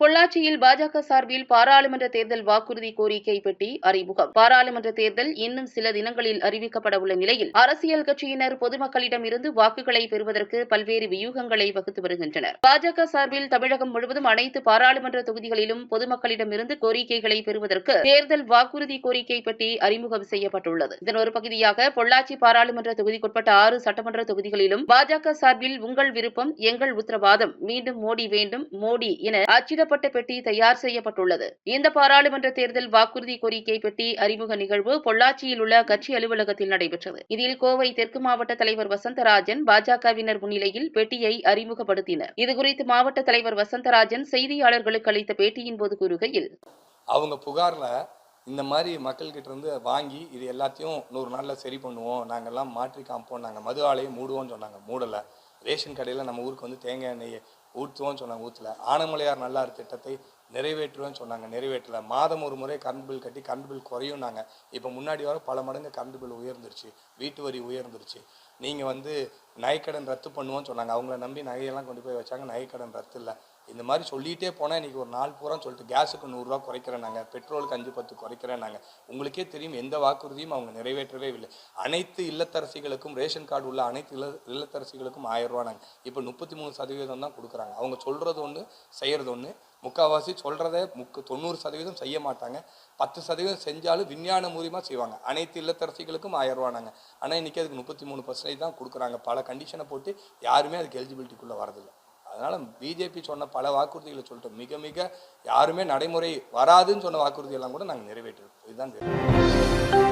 பொள்ளாச்சியில் பாஜக சார்பில் பாராளுமன்ற தேர்தல் வாக்குறுதி கோரிக்கை பெட்டி அறிமுகம். பாராளுமன்ற தேர்தல் இன்னும் சில தினங்களில் அறிவிக்கப்பட உள்ள நிலையில் அரசியல் கட்சியினர் பொதுமக்களிடம் இருந்து வாக்குகளை பெறுவதற்கு பல்வேறு வியூகங்களை வகுத்து வருகின்றனர். பாஜக சார்பில் தமிழகம் முழுவதும் அனைத்து பாராளுமன்ற தொகுதிகளிலும் பொதுமக்களிடமிருந்து கோரிக்கைகளை பெறுவதற்கு தேர்தல் வாக்குறுதி கோரிக்கை பெட்டி அறிமுகம் செய்யப்பட்டுள்ளது. இதன் ஒரு பகுதியாக பொள்ளாச்சி பாராளுமன்ற தொகுதிக்குட்பட்ட ஆறு சட்டமன்ற தொகுதிகளிலும் பாஜக சார்பில் உங்கள் விருப்பம் எங்கள் உத்தரவாதம் மீண்டும் மோடி வேண்டும் மோடி என அச்சிட அச்சிடப்பட்ட பெட்டி தயார் செய்யப்பட்டுள்ளது. இந்த பாராளுமன்ற தேர்தல் வாக்குறுதி கோரிக்கை பெட்டி அறிமுக நிகழ்வு பொள்ளாச்சியில் உள்ள கட்சி அலுவலகத்தில் நடைபெற்றது. இதில் கோவை தெற்கு மாவட்ட தலைவர் வசந்தராஜன் பாஜகவினர் முன்னிலையில் பெட்டியை அறிமுகப்படுத்தினர். இதுகுறித்து மாவட்ட தலைவர் வசந்தராஜன் செய்தியாளர்களுக்கு அளித்த பேட்டியின் போது கூறுகையில் அவங்க புகாரில் இந்த மாதிரி மக்கள்கிட்ட இருந்து வாங்கி இது எல்லாத்தையும் நூறு நாளில் சரி பண்ணுவோம் நாங்கள்லாம் மாற்றி காமிப்போம் நாங்கள் மது ஆலையை மூடுவோம்னு சொன்னாங்க மூடலை. ரேஷன் கடையில் நம்ம ஊருக்கு வந்து தேங்காய் எண்ணெய் ஊற்றுவோம்னு சொன்னாங்க ஊற்றல. ஆனமலையார் நல்லார் திட்டத்தை நிறைவேற்றுவேன்னு சொன்னாங்க நிறைவேற்றல. மாதம் ஒரு முறை கரண்ட் பில் கட்டி கரண்ட் பில் குறையும் நாங்கள் இப்போ முன்னாடி வர பல மடங்கு கரண்ட் பில் உயர்ந்துருச்சு வீட்டு வரி உயர்ந்துருச்சு. நீங்கள் வந்து நகைக்கடன் ரத்து பண்ணுவோம்னு சொன்னாங்க. அவங்கள நம்பி நகையெல்லாம் கொண்டு போய் வச்சாங்க நகைக்கடன் ரத்து இல்லை. இந்த மாதிரி சொல்லிகிட்டே போனால் இன்றைக்கி ஒரு நாள் பூரா சொல்லிட்டு கேஸுக்கு நூறுரூவா குறைக்கிறேன் நாங்கள் பெட்ரோலுக்கு அஞ்சு பத்து குறைக்கிறேன் நாங்கள் உங்களுக்கே தெரியும் எந்த வாக்குறுதியும் அவங்க நிறைவேற்றவே இல்லை. அனைத்து இல்லத்தரசிகளுக்கும் ரேஷன் கார்டு உள்ள அனைத்து இல்ல இல்லத்தரசிகளுக்கும் ஆயிரம் ரூபா நாங்கள் இப்போ முப்பத்தி மூணு சதவீதம் தான் கொடுக்குறாங்க. அவங்க சொல்கிறது ஒன்று செய்கிறது ஒன்று முக்கால்வாசி சொல்கிறத முக்கு தொண்ணூறு சதவீதம் செய்ய மாட்டாங்க. பத்து சதவீதம் செஞ்சாலும் விஞ்ஞான மூலியமாக செய்வாங்க. அனைத்து இல்லத்தரசிகளுக்கும் ஆயிரம் ரூபா நாங்கள் ஆனால் இன்றைக்கி அதுக்கு முப்பத்தி மூணு பர்சன்டேஜ் தான் கொடுக்குறாங்க. பல கண்டிஷனை போட்டு யாருமே அதுக்கு எலிஜிபிலிட்டிக்குள்ளே வரதில்லை அதனால் பிஜேபி சொன்ன பல வாக்குறுதிகளை சொல்லிட்டோம். மிக மிக யாருமே நடைமுறை வராதுன்னு சொன்ன வாக்குறுதியெல்லாம் கூட நாங்கள் நிறைவேற்றிருக்கோம். இதுதான் தெரியும்